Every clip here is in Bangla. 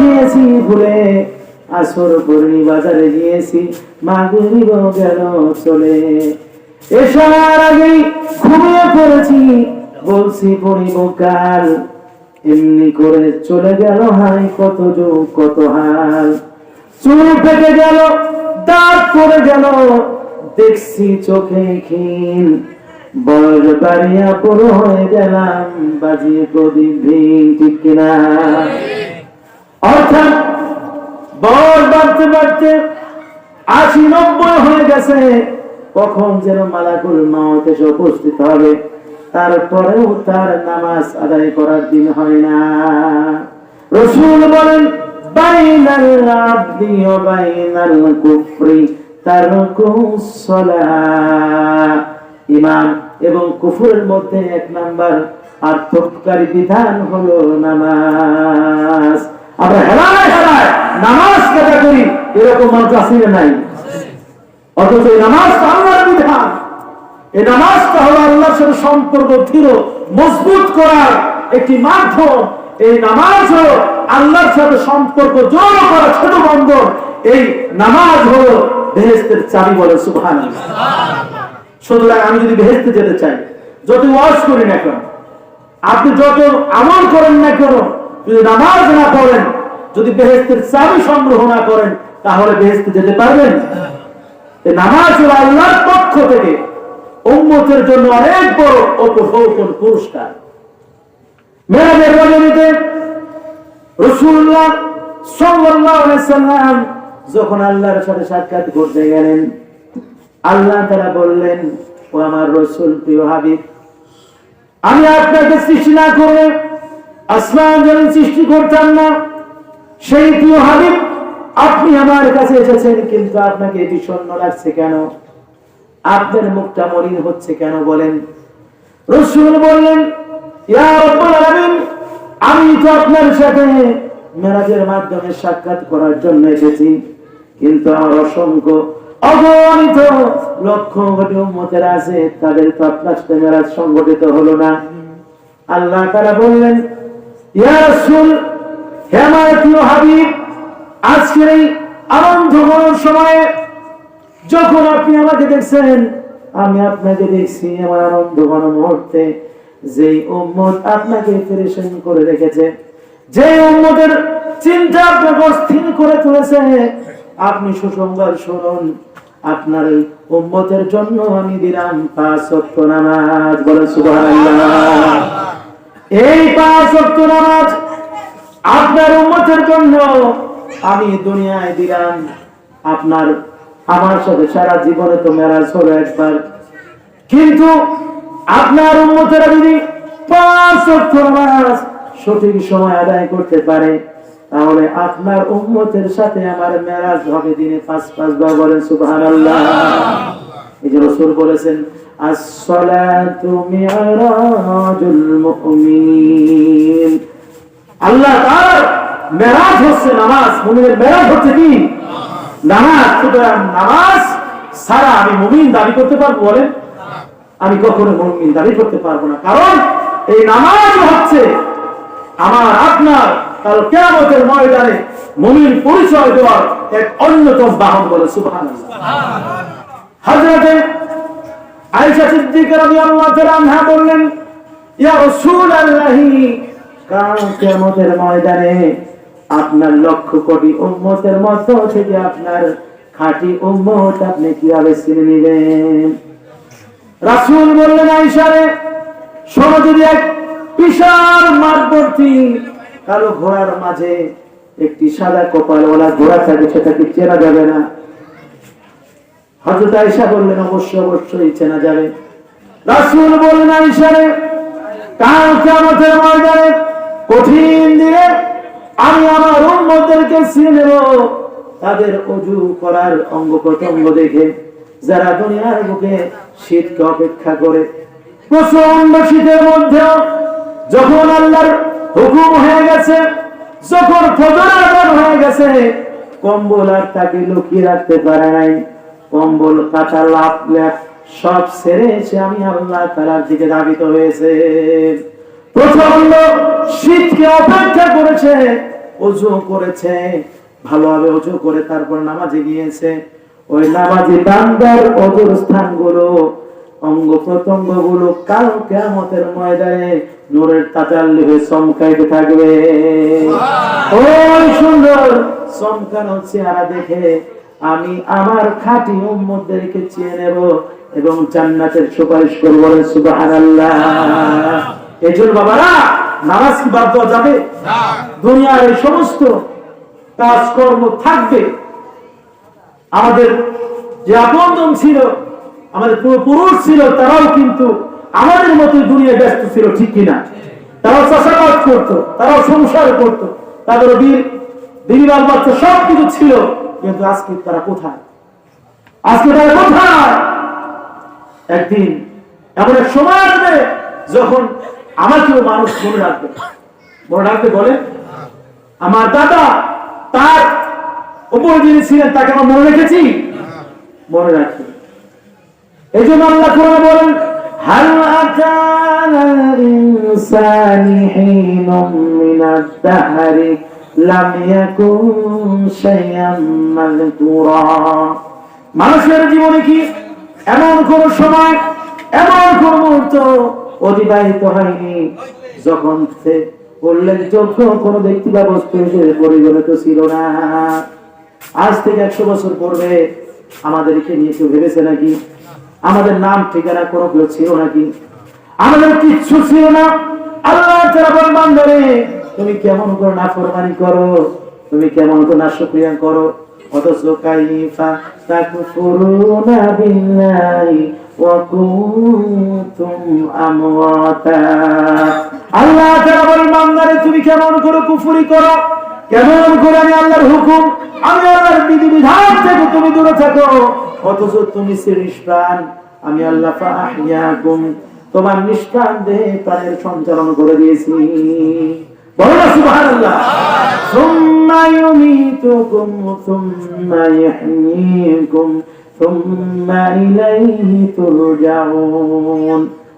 গিয়েছি বাজারে গিয়েছি চলে। পড়েছি, বলছি পড়িব কাল এমনি করে চলে গেল হাই কত যুগ, কত হাল। চুল ফেটে গেল, দাঁত পড়ে গেল, দেখছি চোখে ক্ষীণ বয়স বাড়িয়া পুরো হয়ে গেলাম, বাজিয়ে প্রদীপ ভিন ঠিক কিনা? অর্থাৎ বয়স বাড়তে বাড়তে আশি নব্বই হয়ে গেছে। কখন যেন মালাকুল মাওত এসে উপস্থিত হবে। তারপরেও তার নামাজ আদায় করার দিন হয় না। রসুল বলেন, বাইনাল আবদি ওয়া বাইনাল কুফরি তারকুস সালাহ ইমান এবং কুফুরের মধ্যে এক নাম্বার আত্মকারী বিধান হলো নামাজ। আমরা হেলায় হেলায় নামাজ করি, এরকম মানুষ না নাই। অথচ এই আল্লাহর বিধান। এই আল্লাহর সাথে সম্পর্ক দৃঢ়, মজবুত করার একটি মাধ্যম। এই নামাজ হলো আল্লাহর সাথে সম্পর্ক জোর করা ছোট বন্ধন। এই নামাজ হলো বেহেস্তের চাবি বলে সুবহান সুতরাং আমি যদি বেহেস্তে যেতে চাই যত ওয়াজ করি না কেন, আপনি যত আমল করেন না কেন, যদি নামাজ না পড়েন, যদি বেহেস্তের চাবি সংগ্রহ না করেন, তাহলে বেহেস্তে যেতে পারবেন নামাজ হলো আল্লাহর পক্ষ থেকে উম্মতের জন্য অনেক বড় উপভোগন পুরস্কার। মেয়েদের রজনীতে রসুল্লাহ সাল্লাম যখন আল্লাহর সাথে সাক্ষাৎ করতে গেলেন আল্লাহ তারা বললেন, ও আমার রসুল, প্রিয় হাবিব, আমি আপনাকে সৃষ্টি না করে আসমান সৃষ্টি করতাম না। সেই প্রিয় হাবিব, আপনি আমার কাছে এসেছেন, কিন্তু আপনাকে বিষণ্ণ লাগছে কেন? আপনার মুখটা মলিন হচ্ছে কেন বলেন? রসুল বললেন আমি তো আপনার সাথে মেরাজের মাধ্যমে সাক্ষাৎ করার জন্য এসেছি, কিন্তু আমার অসংখ্য অগণিত লক্ষ কোটি উম্মতের আছে, তাদের মেরাজ সংগঠিত হলো না। আল্লাহ তারা বললেন, ইয়া রাসূল, হে আমার প্রিয় হাবিব, আজকের এই আনন্দ সময়ে যখন আপনি আমাকে দেখছেন, আমি আপনাকে দেখছি আমার আনন্দ মুহূর্তে উম্মত আপনাকে করে রেখেছে। যে উম্মতের চিন্তা আপনাকে অস্থির করে তুলেছে আপনি সুসংবাদ শুনুন। আপনার এই উম্মতের জন্য আমি দিলাম পাঁচ ওয়াক্ত নামাজ। বলে এই পাঁচ ওয়াক্ত নামাজ আপনার উম্মতের জন্য আমি দুনিয়ায় দিলাম। আপনার, আমার সাথে সারা জীবনে তো মেরাজ হলো একবার। কিন্তু আপনার উন্মতেরা যদি পাঁচ ওয়াক্ত নামাজ সঠিক সময় আদায় করতে পারে তাহলে আপনার উম্মতের সাথে আমার মেরাজ হবে দিনে পাঁচ পাঁচ বার বলেন সুবহানাল্লাহ। এই যে রসুল বলেছেন আল্লাহ আমি মুমিন দাবি করতে পারব বলেন? আমি কখনো মুমিন দাবি করতে পারব না। কারণ এই নামাজ হচ্ছে আমার, আপনার কেয়ামতের ময়দানে মুমিন পরিচয় দেওয়ার এক অন্যতম বাহন বলে সুবহান আয়েশা সিদ্দিকা রাদিয়াল্লাহু আনহা বললেন ইয়া রাসূলুল্লাহি কাল কিয়ামতের ময়দানে আপনার লক্ষ কোটি উম্মতের মধ্য থেকে আপনার খাঁটি উম্মত আপনি কীভাবে চিনে নিলেন রাসূল বললেন আয়েশারে শোনো যদি এক বিশাল মাঠবর্তী কালো ঘোড়ার মাঝে একটি সাদা কপালওয়ালা ঘোড়া থাকে, সেটাকে চেনা যাবে না। হযরত আয়েশা বললেন, অবশ্যই অবশ্যই চেনা যাবে। রাসূল বললেন আয়েশারে কাল কিয়ামতের ময়দানে কঠিন দিনে আমি আমার নেব। তাদের অজু করার অঙ্গ প্রত্যঙ্গ দেখে যারা দুনিয়ার বুকে শীতকে অপেক্ষা করে প্রচণ্ড শীতের মধ্যেও যখন আল্লাহর হুকুম হয়ে গেছে, যখন ফজর আজান হয়ে গেছে, কম্বল আর তাকে লুকিয়ে রাখতে পারে নাই। কম্বল কাটা লাভ সব ছেড়ে এসে আমি আল্লাহ তালার দিকে ধাবিত হয়েছে। প্রচণ্ড শীতকে অপেক্ষা করেছে, অজু করেছে, ভালোভাবে অজু করে তারপর নামাজে গিয়েছে। ওই নামাজি বান্দার অজুর স্থানগুলো অঙ্গ প্রত্যঙ্গগুলো কাল কেমতের ময়দানে নূরের তাতাল্লি হয়ে চমকাইতে থাকবে। ওই সুন্দর। চমকানো চেহারা দেখে? আমি আমার খাঁটি উম্মতদেরকে চেয়ে নেব এবং জান্নাতের সুপারিশ করব বলে সুবহানাল্লাহ। বাবারা নামাজ কি বাদ দেওয়া যাবে? দুনিয়ার এই সমস্ত কাজকর্ম থাকবে। আমাদের যে আপনজন ছিল আমাদের পুরুষ ছিল তারাও কিন্তু আমাদের মতো দুনিয়া ব্যস্ত ছিল, ঠিক কিনা? তারাও চাষাবাদ করতো, তারাও সংসার করতো, তাদের বীর বিরিবাল বাচ্চা সব কিছু ছিল, কিন্তু আজকে তারা কোথায়? আজকে তারা কোথায়? একদিন এমন এক সময় আসবে যখন আমাকেও মানুষ মনে রাখবে। মনে রাখবে বলে, আমার দাদা তার উপরে যিনি ছিলেন, তাকে আমরা মনে রেখেছি? মনে রাখি এই জন্য আল্লাহ কোরআনে হাল আতাল ইনসানি হিনুম মিনাদ দাহরি লাম ইয়াকুন শাইআম মাযকুরা মানুষের জীবনে কি এমন কোন সময়, এমন কোন মুহূর্ত অতিবাহিত হয়নি যখন সে উল্লেখযোগ্য কোন ব্যক্তি বা বস্তু হিসেবে পরিগণিত ছিল না? আজ থেকে একশো বছর পূর্বে আমাদেরকে নিয়ে কেউ ভেবেছে নাকি আমাদের নাম ঠিকানা কোনো কেউ ছিল নাকি আমাদের কিচ্ছু ছিল না। আল্লাহ তারা বলবান ধরে, তুমি কেমন করে না ফরমানি করো? তুমি কেমন করে না শুক্রিয়া করো আল্লাহ তুমি কেমন করে কুফরি করো? কেমন করে আমি হুকুম তুমি আমি আল্লাহ তোমার নিষ্প্রাণ দেহে প্রাণের সঞ্চালন করে দিয়েছি।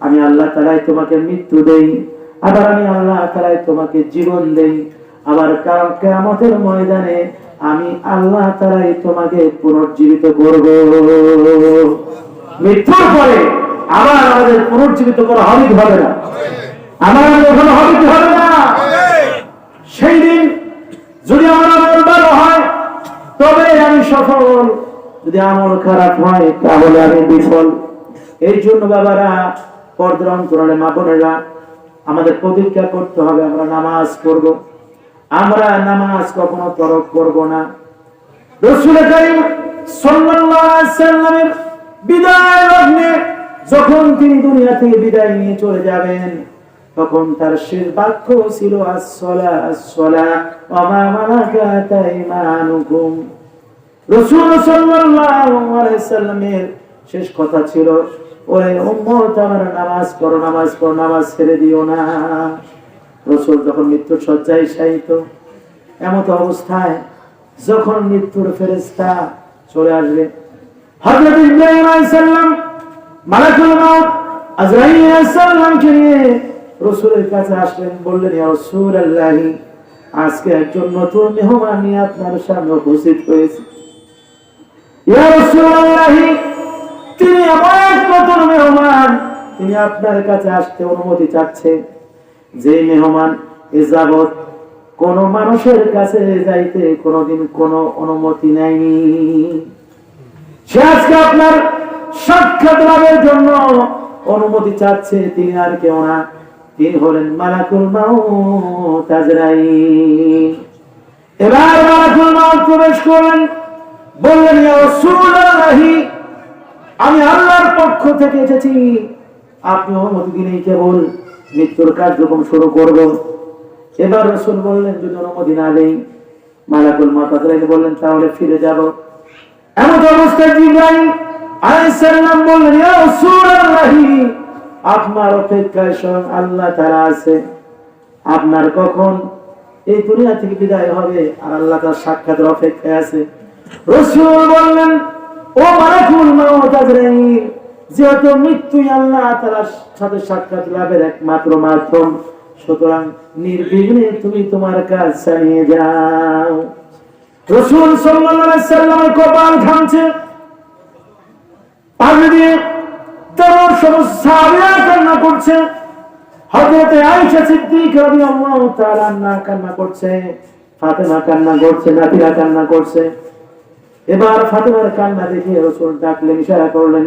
আমি আল্লাহ তাআলাই তোমাকে মৃত্যু দেই, আবার আমি আল্লাহ তাআলাই তোমাকে জীবন দেই। আবার কিয়ামতের ময়দানে আমি আল্লাহ তারাই তোমাকে পুনর্জীবিত করব। মৃত্যুর পরে আবার আমাদের পুনর্জীবিত করা হবে হবে না? আমার ওখানে হবে হবে না? সেই দিন যদি আমার আমল ভালো হয়, তবে আমি সফল। যদি আমল খারাপ হয়, তাহলে আমি বিফল। এই জন্য বাবারা, পর্দার অন্তরালে মা আমাদের প্রতিজ্ঞা করতে হবে, আমরা নামাজ পড়ব। আমরা নামাজ কখনো তরক করব না। যখন তিনি দুনিয়া থেকে বিদায় নিয়ে চলে যাবেন, তখন তার শেষ বাক্য ছিল শেষ কথা ছিল, ওরে উম্মত, আমার নামাজ পড়ো নামাজ পড়ো, নামাজ ছেড়ে দিও না। রসুল যখন মৃত্যুর শয্যায় শায়িত, এমত অবস্থায় যখন মৃত্যুর ফেরেশতা চলে আসবে, হযরত ইব্রাহিম আলাইহিস সালাম মালাকুল আজরাইল আলাইহিস সালামকে নিয়ে রসুলের কাছে আসলেন, বললেন, ইয়া রাসূলুল্লাহ, আজকে একজন নতুন মেহমান আপনার সামনে উপস্থিত হয়েছে। ইয়া রাসূলুল্লাহ, তিনি এক নতুন মেহমান, তিনি আপনার কাছে আসতে অনুমতি চাচ্ছে যে মেহমান এ কোন মানুষের কাছে যাইতে কোনোদিন কোনো অনুমতি নেয়নি। সে আজকে আপনার সাক্ষাৎ লাভের জন্য অনুমতি চাচ্ছে, তিনি আর কেউ না। তিনি হলেন মালাকুল এবার মালাকুল মাউত প্রবেশ করলেন, বললেন আমি আল্লাহর পক্ষ থেকে এসেছি। আপনি অনুমতি দিলেই কেবল মৃত্যুর কার্যক্রম শুরু করব, এবার রসুল বললেন, যদি অনুমতি না দেই, মালাকুল মাতাজরাইল বললেন, তাহলে ফিরে যাব। এমন অবস্থায় জিব্রাইল আলাইহিস বললেন, ইয়া রাসূলুল্লাহি, আপনার অপেক্ষায় স্বয়ং আল্লাহ তাআলা আছে। আপনার কখন এই দুনিয়া থেকে বিদায় হবে আর আল্লাহ তার সাক্ষাতের অপেক্ষায় আছে? রসুল বললেন, ও মালাকুল মাউত যেহেতু মৃত্যুই আল্লাহ তাআলার সাথে সাক্ষাৎ লাভের একমাত্র মাধ্যম, সুতরাং নির্বিঘ্নে তুমি তোমার কাজ চালিয়ে যাও। রসুল সাল্লামের কপাল ঘামছে পানি দিয়ে তার সমস্ত সাহাবীরা কান্না করছে। আয়েশা সিদ্দিক আনহা কান্না করছে, ফাতেমা কান্না করছে, নাতিরা কান্না করছে। এবার ফাতেমার কান্না দেখে রসুল ডাকলেন, ইশারা করলেন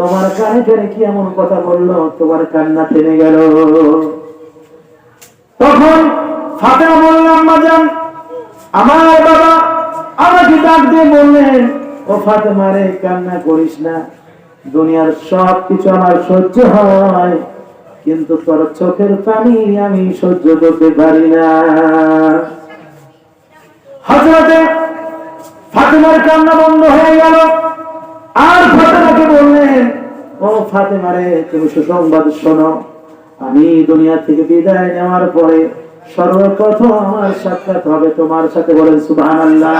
তোমার কানে কানে কি এমন কথা বলল? তোমার কান্না থেমে গেল। তখন ফাতেমা বললাম মাজান আমার বাবা আমাকে ডাক দিয়ে বললেন, ও ফাতেমা রে, কান্না করিস না। দুনিয়ার সব কিছু আমার সহ্য হয়, কিন্তু তোর চোখের পানি আমি সহ্য করতে পারি না। হজরতে ফাতেমার কান্না বন্ধ হয়ে গেল। আর ফাতেমাকে বললেন? ও ফাতেমা রে, তুমি সুসংবাদ শোনো। আমি দুনিয়া থেকে বিদায় নেওয়ার পরে সর্বপ্রথম আমার সাক্ষাৎ হবে তোমার সাথে বলেন সুবহানাল্লাহ।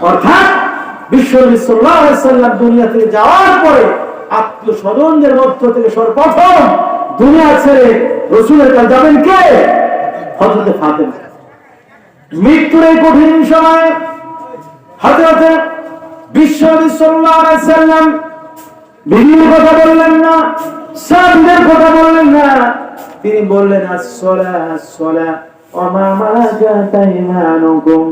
অর্থাৎ বিশ্ব দুনিয়া থেকে যাওয়ার পরে আত্মীয় স্বজনদের মধ্য থেকে সর্বপ্রথম দুনিয়া ছেড়ে রসুলের কাছে যাবেন কে? হজরতে ফাতেমা। মৃত্যুর এই কঠিন সময় হজরতে বিশ্ব সাল্লাম বিভিন্ন কথা বললেন না সামনের কথা বললেন না। তিনি বললেন আসলা আসলা অমা মালাকাত আইমানুকুম